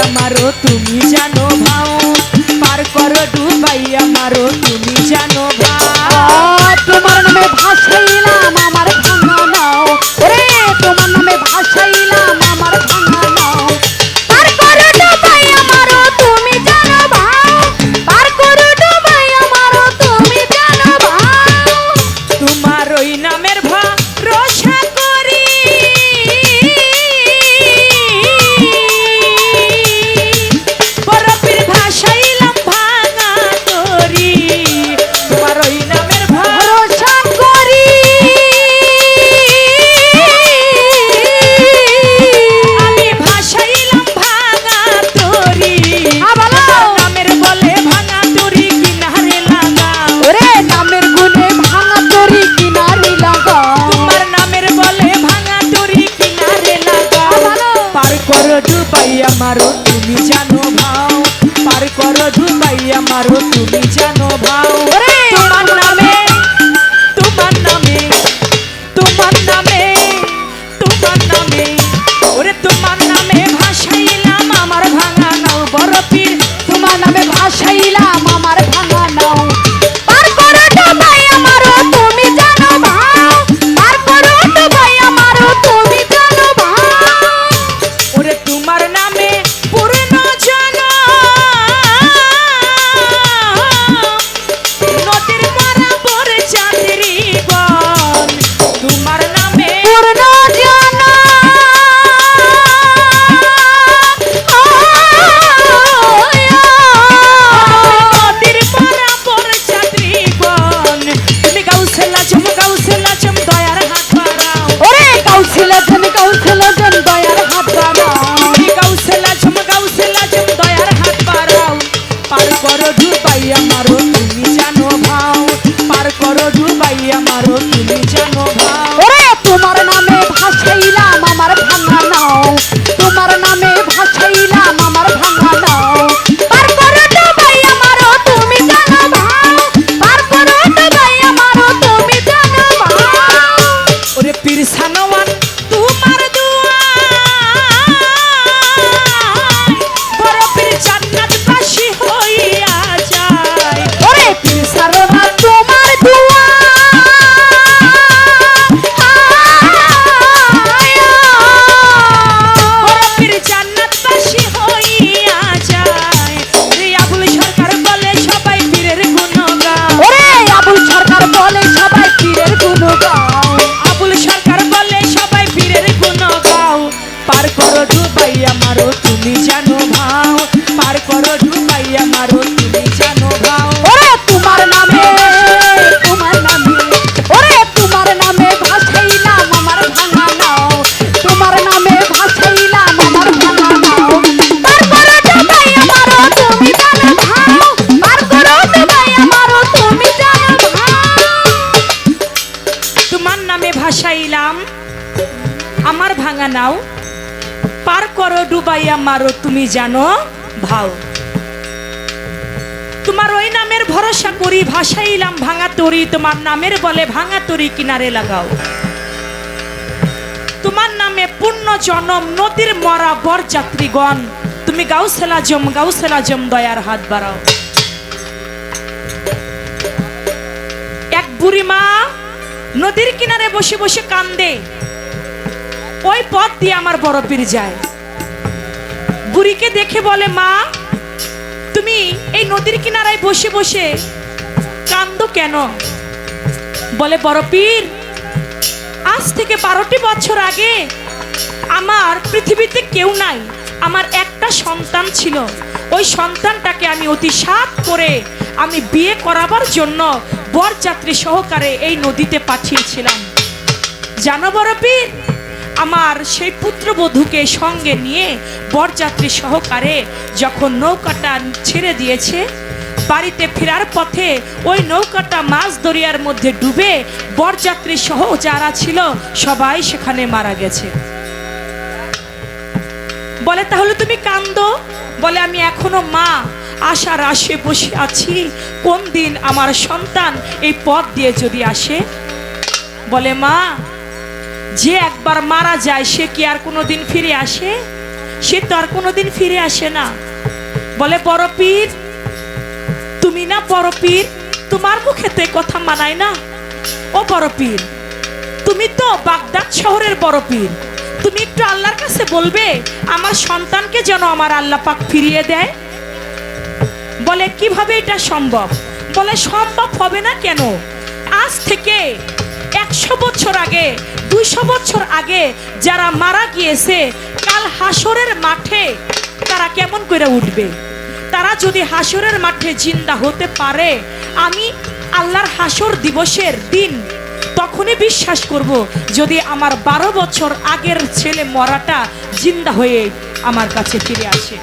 আমারও তুমি জানো পাও পার করো ডুবাই আমারও তুমি কাউছিলা জন ডুবাইয়া তুমি জানো? ভাও। তোমার ওই নামের ভরসা করি, ভাসাইলাম ভাঙা তরি, তোমার নামের বলে ভাঙা তরি কিনারে লাগাও। তোমার নামে পূর্ণ জনম, নদীর মরা বর যাত্রীগণ তুমি গাউসেলা জম গাউসেলা জম, দয়ার হাত বাড়াও। এক বুড়ি মা নদীর কিনারে বসে বসে কান্দে। ওই পথ দিয়ে আমার বড় পীর যায়। বুড়িকে দেখে বলে, মা, তুমি এই নদীর কিনারায় বসে বসে কান্দো কেন? বলে, বড় পীর, আজ থেকে বারোটি বছর আগে আমার পৃথিবীতে কেউ নাই, আমার একটা সন্তান ছিল। ওই সন্তানটাকে আমি অতি সাত করে আমি বিয়ে করাবার জন্য বরযাত্রী সহকারে এই নদীতে পাঠিয়েছিলাম। জানো বড় পীর, আমার সেই পুত্রবধূকে সঙ্গে নিয়ে বরযাত্রী সহকারে যখন নৌকাটা ছেড়ে দিয়েছে, বাড়িতে ফেরার পথে ওই নৌকাটা মাছ দরিয়ার মধ্যে ডুবে বরযাত্রী সহ যারা ছিল সবাই সেখানে মারা গেছে। বলে, তাহলে তুমি কান্দো বলে, আমি এখনও মা। আশার আশে বসে আছি। কোন দিন আমার সন্তান এই পথ দিয়ে যদি আসে? বলে, মা, যে একবার মারা যায়, সে কি আর কোনো দিন ফিরে আসে? সে তো আর কোনোদিন ফিরে আসে না। বলে, বড় পীর, তুমি না বড় পীর? তোমার মুখে তো কথা মানায় না। ও বড় পীর, তুমি তো বাগদাদ শহরের বড় পীর। তুমি একটু আল্লাহর কাছে বলবে, আমার সন্তানকে যেন আমার আল্লাহ পাক ফিরিয়ে দেয়? বলে, কীভাবে এটা সম্ভব? বলে, সম্ভব হবে না কেন? আজ থেকে একশো বছর আগে, দুইশো বছর আগে যারা মারা গিয়েছে, কাল হাসরের মাঠে তারা কেমন করে উঠবে? তারা যদি হাসরের মাঠে জিন্দা হতে পারে, আমি আল্লাহর হাসর দিবসের দিন তখনই বিশ্বাস করব যদি আমার বারো বছর আগের ছেলে মরাটা জিন্দা হয়ে আমার কাছে ফিরে আসে।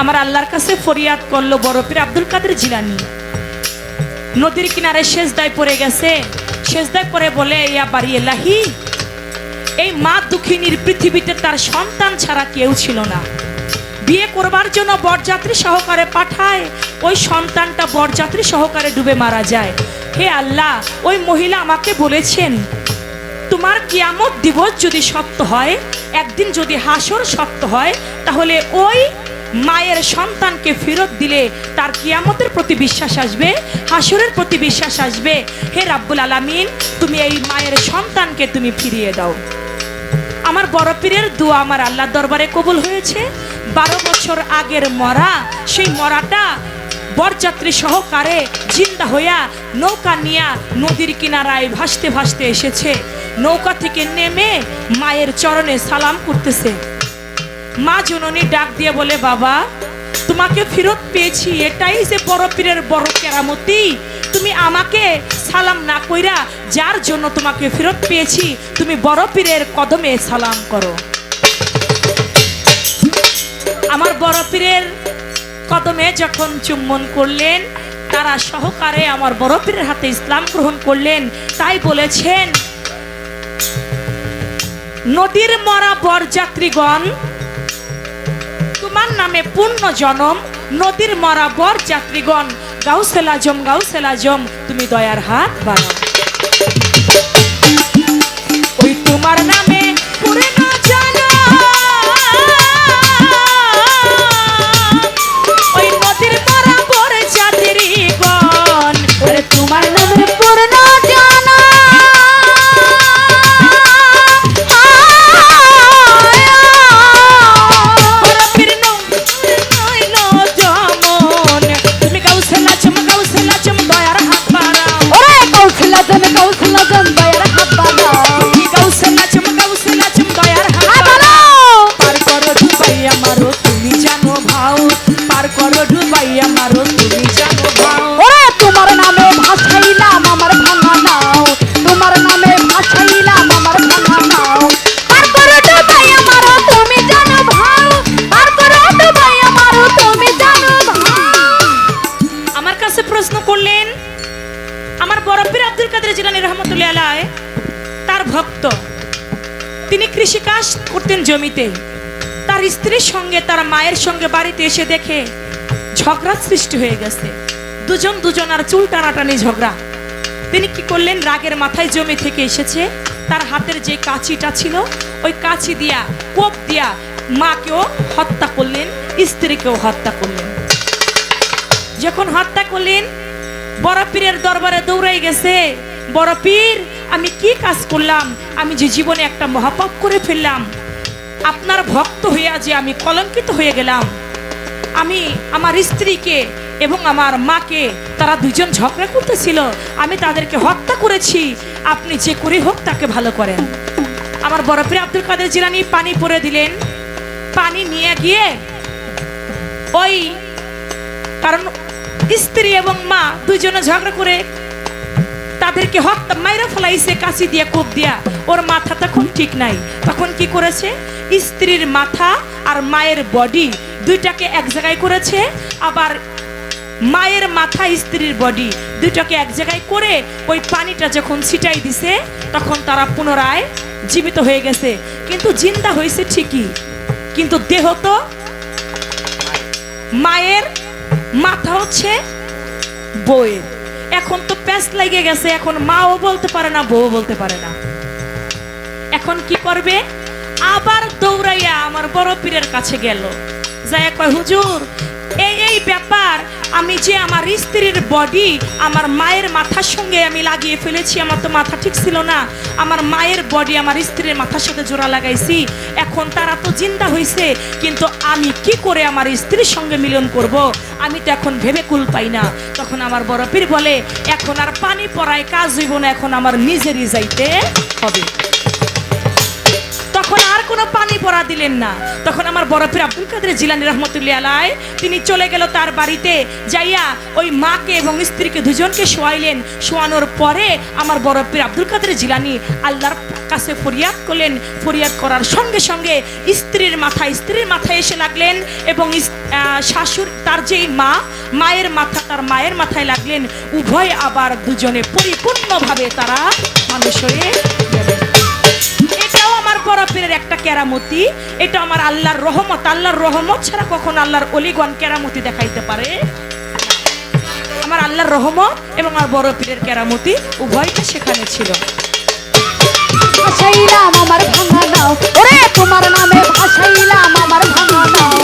আমার আল্লাহর কাছে ফরিয়াদ করল বরফের আব্দুল কাদের জিলানি। নদীর কিনারে শেষদায় পড়ে গেছে শেষদায় পড়ে বলে ইয়া বাড়ি এলাহি এই মা দুঃখিনীর পৃথিবীতে তার সন্তান ছাড়া কেউ ছিল না বিয়ে করবার জন্য বরযাত্রী সহকারে পাঠায় ওই সন্তানটা বরযাত্রী সহকারে ডুবে মারা যায় হে আল্লাহ ওই মহিলা আমাকে বলেছেন তোমার কিয়ামত দিবস যদি সত্য হয় একদিন যদি হাসর সত্য হয় তাহলে ওই মায়ের সন্তানকে ফেরত দিলে তার কিয়ামতের প্রতি বিশ্বাস আসবে, হাসুরের প্রতি বিশ্বাস আসবে। হে রাব্বুল আলামিন, তুমি এই মায়ের সন্তানকে তুমি ফিরিয়ে দাও। আমার বড় পীরের দোয়া আমার আল্লাহ দরবারে কবুল হয়েছে। বারো বছর আগের মরা, সেই মরাটা বরযাত্রী সহকারে জিন্দা হইয়া নৌকা নিয়া নদীর কিনারায় ভাসতে ভাসতে এসেছে। নৌকা থেকে নেমে মায়ের চরণে সালাম করতেছে। মা জননী ডাক দিয়ে বলে, বাবা, তোমাকে ফেরত পেয়েছি। এটাই যে বড় পীরের বড় কেরামতি। তুমি আমাকে সালাম না কইরা যার জন্য তোমাকে ফেরত পেয়েছি, তুমি বড় পীরের কদমে সালাম করো। আমার বড় পীরের কদমে যখন চুম্বন করলেন, তারা সহকারে আমার বড় পীরের হাতে ইসলাম গ্রহণ করলেন। তাই বলেছেন, নদীর মরা বরযাত্রীগণ তোমার নামে পূর্ণ জনম, নদীর মরা বর যাত্রীগণ। গাউসেল আজম তুমি দয়ার হাত বাড়াও। ওই তোমার নামে করতেন জমিতে। তার স্ত্রীর সঙ্গে, তার মায়ের সঙ্গে বাড়িতে এসে দেখে ঝগড়া সৃষ্টি হয়ে গেছে। দুজন দুজন আর চুল টানাটানি ঝগড়া। তিনি কি করলেন? রাগের মাথায় জমি থেকে এসেছে। তার হাতের যে কাঁচিটা ছিল, ওই কাঁচি দিয়া, কোপ দিয়া মাকেও হত্যা করলেন, স্ত্রীকেও হত্যা করলেন। যখন হত্যা করলেন, বড় পীরের দরবারে দৌড়াই গেছে। বড় পীর, আমি কি কাজ করলাম? আমি যে জীবনে একটা মহাপাপ করে ফেললাম আপনার ভক্ত হইয়া যে আমি কলঙ্কিত হয়ে গেলাম, আমি আমার স্ত্রীকে এবং আমার মাকে, তারা দুজন ঝগড়া করতেছিল, আমি তাদেরকে হত্যা করেছি, আপনি যে করে হোক তাকে ভালো করেন। আমার বরফের আব্দুল কাদের জিলানি পানি পরে দিলেন, পানি নিয়ে গিয়ে ওই কারণ স্ত্রী এবং মা দুইজনে ঝগড়া করে তাদেরকে হত্যা মাইরা ফেলাইছে, কাশি দিয়ে কোপ দিয়া। ওর মাথা তখন ঠিক নাই। তখন কি করেছে? স্ত্রীর মাথা আর মায়ের বডি দুইটাকে এক জায়গায় করেছে, আবার মায়ের মাথা, স্ত্রীর বডি দুইটাকে এক জায়গায় করে ওই পানিটা যখন ছিটাই দিছে, তখন তারা পুনরায় জীবিত হয়ে গেছে। কিন্তু জিন্দা হয়েছে ঠিকই, কিন্তু দেহ তো মায়ের, মাথা হচ্ছে বউয়ের। এখন তো প্যাস লেগে গেছে, এখন মাও বলতে পারে না বউ বলতে পারে না। এখন কি করবে? আবার দৌড়াইয়া আমার বড় পীরের কাছে গেল। যায় কয়, হুজুর এই এই ব্যাপার আমি যে আমার স্ত্রীর বডি আমার মায়ের মাথার সঙ্গে আমি লাগিয়ে ফেলেছি, আমার তো মাথা ঠিক ছিল না। আমার মায়ের বডি আমার স্ত্রীর মাথার সাথে জোড়া লাগাইছি। এখন তারা তো জিন্দা হয়েছে কিন্তু আমি কি করে আমার স্ত্রীর সঙ্গে মিলন করব? আমি তো এখন ভেবে কুল পাই না। তখন আমার বড় পীর বলে, এখন আর পানি পড়ায় কাজ হইব না, এখন আমার নিজেরই যাইতে হবে। কোনো পানি পড়া দিলেন না। তখন আমার বড় পীর আব্দুল কাদের জিলানি রহমতুল্লাহ আলাই, তিনি চলে গেল তার বাড়িতে, যাইয়া ওই মাকে এবং স্ত্রীকে দুজনকে শোয়াইলেন। শোয়ানোর পরে আমার বড় পীর আব্দুল কাদের জিলানি আল্লাহর কাছে ফরিয়াদ করলেন। ফরিয়াদ করার সঙ্গে সঙ্গে স্ত্রীর মাথায় স্ত্রীর মাথায় এসে লাগলেন এবং শাশুড়, তার যেই মা, মায়ের মাথা, তার মায়ের মাথায় লাগলেন। উভয় আবার দুজনে পরিপূর্ণভাবে তারা মানুষ হয়ে আমার বড় একটা কেরামতি, এটা আমার আল্লাহর রহমত। আল্লাহর রহমত ছাড়া কখন আল্লাহর অলিগণ কেরামতি দেখাইতে পারে। আমার আল্লাহর রহমত এবং আমার বড় পীরের কেরামতি উভয়টা সেখানে ছিল। ভাসাইলাম আমার ভাঙা নাও। ওরে, তোমার নামে ভাসাইলাম আমার ভাঙা নাও।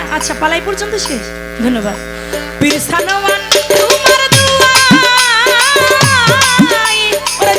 না? আচ্ছা পালাই পর্যন্ত শেষ। ধন্যবাদ। পীর সানোয়ান তোমার দুয়ায় ওরে